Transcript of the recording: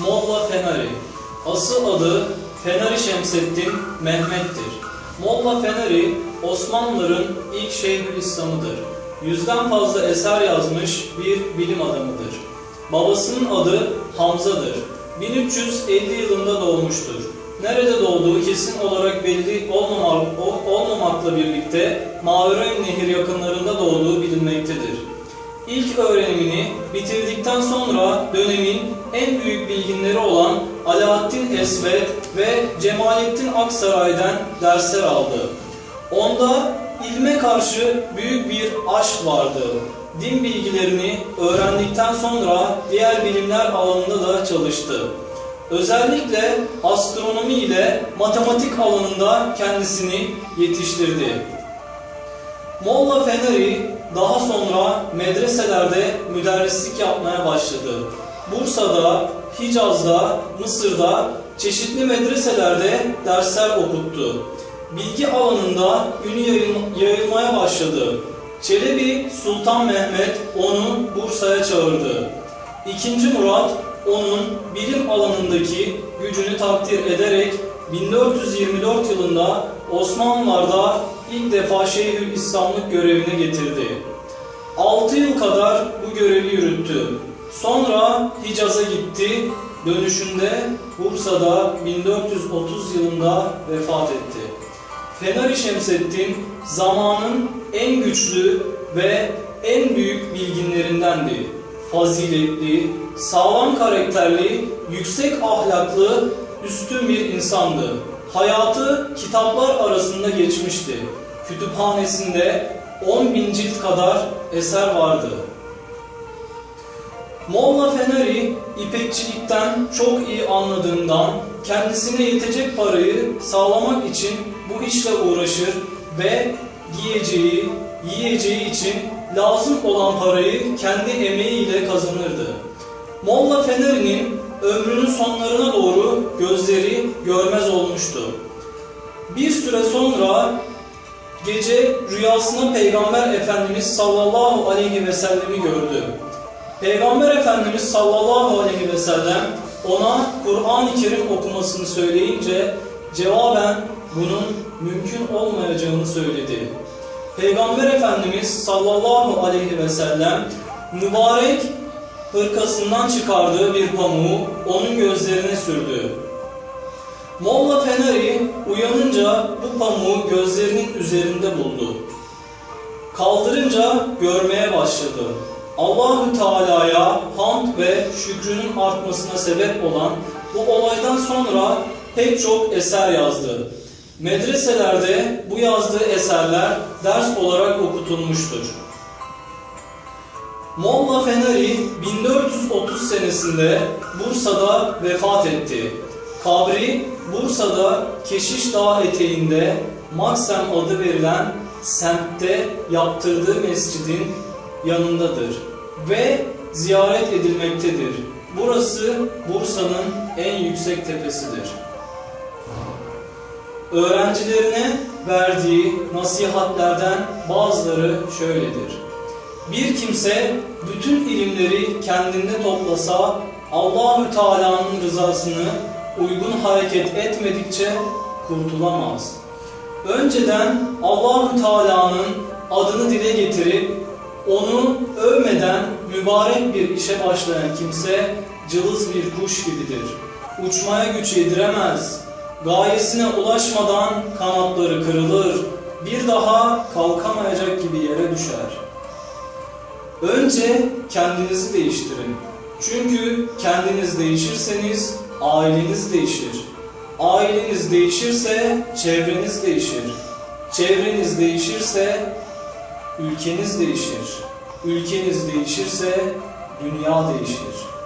Molla Fenari. Asıl adı Fenari Şemseddin Mehmet'tir. Molla Fenari, Osmanlıların ilk Şeyhülislam'ıdır. Yüzden fazla eser yazmış bir bilim adamıdır. Babasının adı Hamza'dır. 1350 yılında doğmuştur. Nerede doğduğu kesin olarak belli olmamak, ol- olmamakla birlikte Maverayn Nehir yakınlarında doğduğu bilinmektedir. İlk öğrenimini bitirdikten sonra dönemin en büyük bilginleri olan Alaaddin Esved ve Cemalettin Aksaray'dan dersler aldı. Onda ilme karşı büyük bir aşk vardı. Din bilgilerini öğrendikten sonra diğer bilimler alanında da çalıştı. Özellikle astronomi ile matematik alanında kendisini yetiştirdi. Molla Fenari daha sonra medreselerde müderrislik yapmaya başladı. Bursa'da, Hicaz'da, Mısır'da çeşitli medreselerde dersler okuttu. Bilgi alanında ünü yayıl- yayılmaya başladı. Çelebi Sultan Mehmet onu Bursa'ya çağırdı. İkinci Murat onun bilim alanındaki gücünü takdir ederek 1424 yılında Osmanlılar'da ilk defa Şeyhülislamlık görevine getirdi. 6 yıl kadar bu görevi yürüttü. Sonra Hicaz'a gitti. Dönüşünde Bursa'da 1430 yılında vefat etti. Fenari Şemseddin zamanın en güçlü ve en büyük bilginlerindendi. Faziletli, sağlam karakterli, yüksek ahlaklı, üstün bir insandı. Hayatı kitaplar arasında geçmişti. Kütüphanesinde 10 bin cilt kadar eser vardı. Molla Fenari ipekçilikten çok iyi anladığından kendisine yetecek parayı sağlamak için bu işle uğraşır ve giyeceği, yiyeceği için lazım olan parayı kendi emeğiyle kazanırdı. Molla Fenari'nin ömrünün sonlarına doğru gözleri görmez olmuştu. Bir süre sonra gece rüyasında Peygamber Efendimiz sallallahu aleyhi ve sellemi gördü. Peygamber Efendimiz sallallahu aleyhi ve sellem ona Kur'an-ı Kerim okumasını söyleyince cevaben bunun mümkün olmayacağını söyledi. Peygamber Efendimiz sallallahu aleyhi ve sellem mübarek hırkasından çıkardığı bir pamuğu onun gözlerine sürdü. Molla Fenari uyanınca bu pamuğu gözlerinin üzerinde buldu. Kaldırınca görmeye başladı. Allahü Teala'ya hamd ve şükrünün artmasına sebep olan bu olaydan sonra pek çok eser yazdı. Medreselerde bu yazdığı eserler ders olarak okutulmuştur. Molla Fenari 1430 senesinde Bursa'da vefat etti. Kabri Bursa'da Keşiş Dağı eteğinde Maksem adı verilen semtte yaptırdığı mescidin yanındadır ve ziyaret edilmektedir. Burası Bursa'nın en yüksek tepesidir. Öğrencilerine verdiği nasihatlerden bazıları şöyledir. Bir kimse bütün ilimleri kendinde toplasa Allahü Teala'nın rızasını uygun hareket etmedikçe kurtulamaz. Önceden Allahü Teala'nın adını dile getirip onu övmeden mübarek bir işe başlayan kimse cılız bir kuş gibidir. Uçmaya güç yediremez. Gayesine ulaşmadan kanatları kırılır. Bir daha kalkamayacak gibi yere düşer. Önce kendinizi değiştirin. Çünkü kendiniz değişirseniz aileniz değişir. Aileniz değişirse çevreniz değişir. Çevreniz değişirse ülkeniz değişir. Ülkeniz değişirse dünya değişir.